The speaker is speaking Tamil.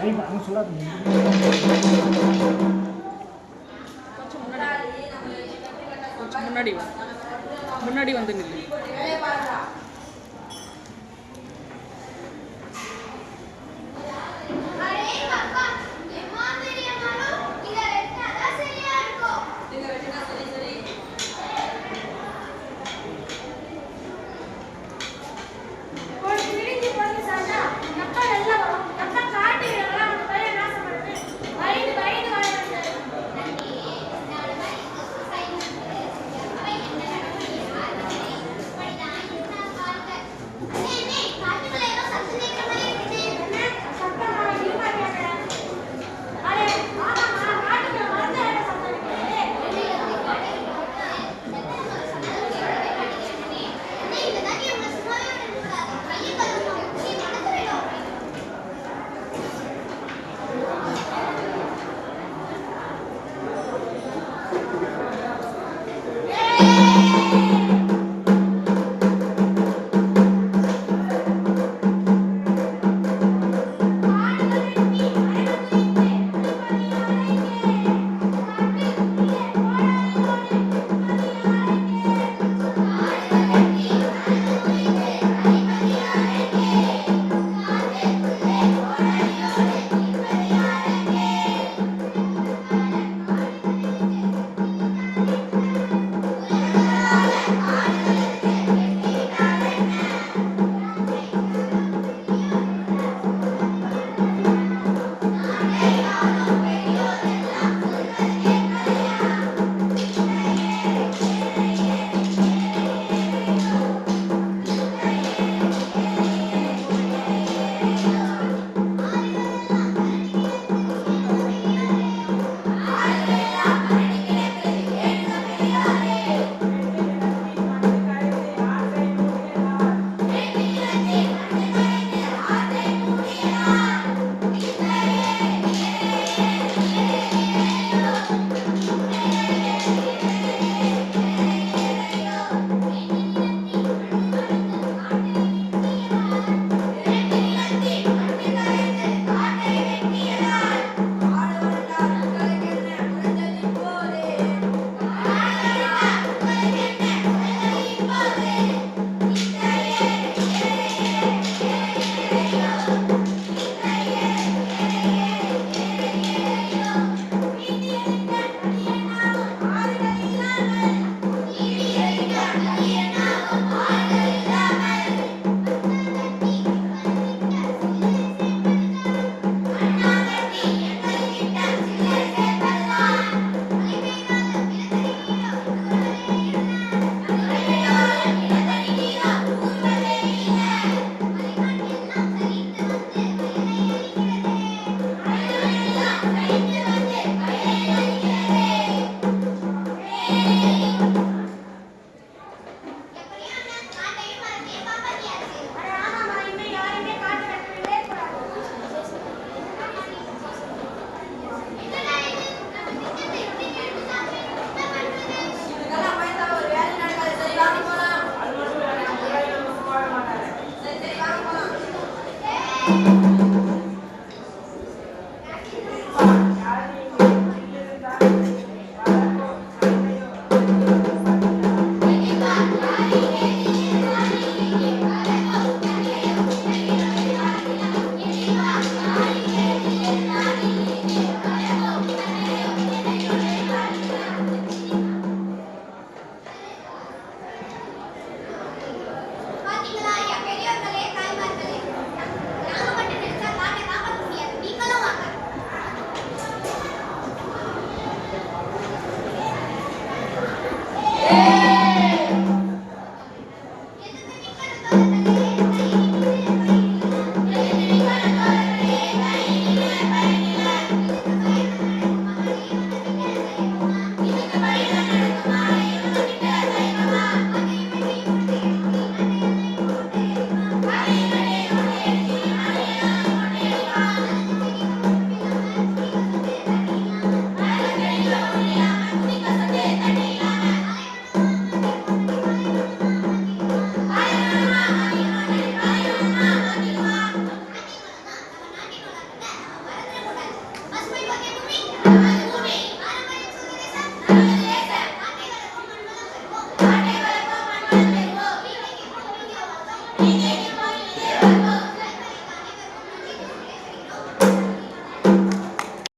Ahí vamos a hablar. முன்னாடி வா முன்னாடி வந்து நில்லு.